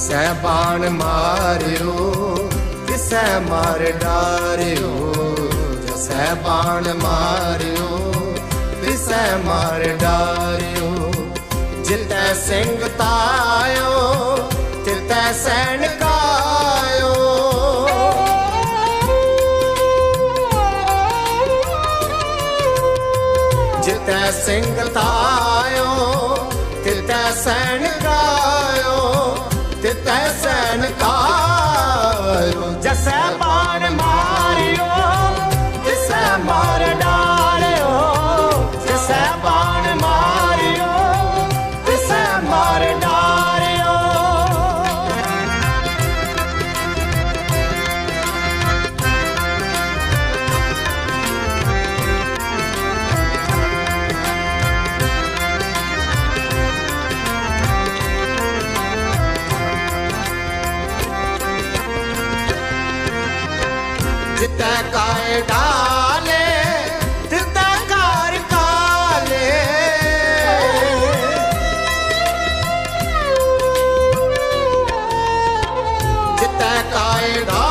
ਤਿਸੈ ਬਾਣ ਮਾਰਿਓ ਤਿਸੈ ਮਾਰ ਡਾਰਿਓ? ਜਸੈ ਬਾਣ ਮਾਰਿਓ ਤਿਸੈ ਮਾਰ ਡਾਰਿਓ? ਜਿਤੈ ਸਿੰਘ ਤਾਇਓ ਤਿਤੈ ਸੈਨ ਕਾਇਓ। ਜਿਤੈ ਸਿੰਘ ਤਾਇਓ ਤਿਤੈ ਸੈਨ Samba. ਜਿਤੈ ਕਾਇ ਡਾਲੇ ਤਿਤੈ ਕਾਰ ਕਾਲੇ। ਜਿਤੈ ਕਾਇ ਡਾਲੇ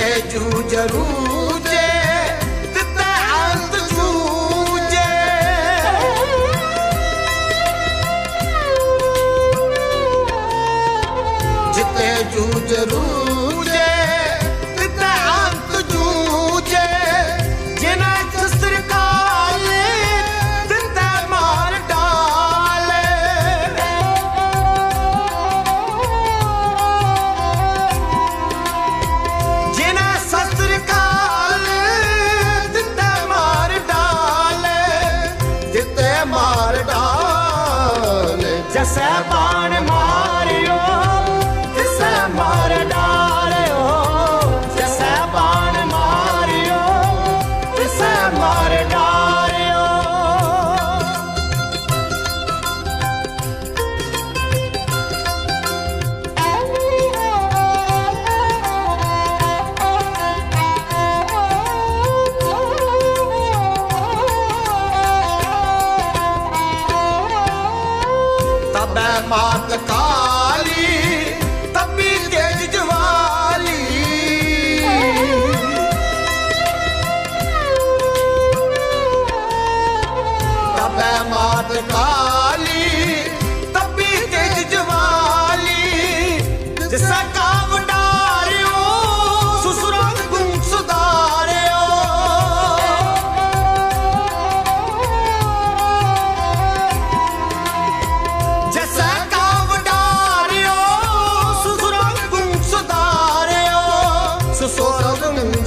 ਜਿੱਤੇ ਜੂ ਜਰੂਜੇ ਤਿੱਤੇ ਅੰਤ ਜੂਜੇ ਜਿੱਤੇ ਡਾਲੇ i'm Mata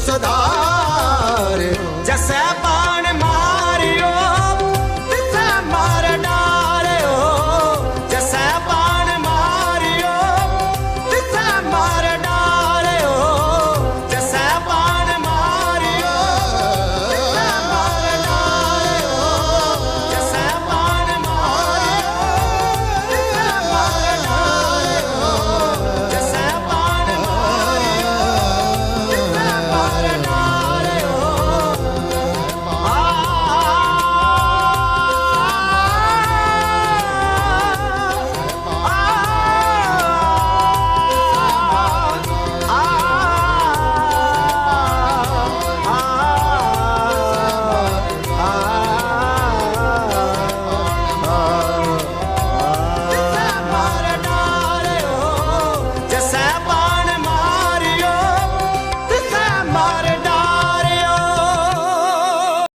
ਸਦਾਰ। ਜਸੈ ਪਾ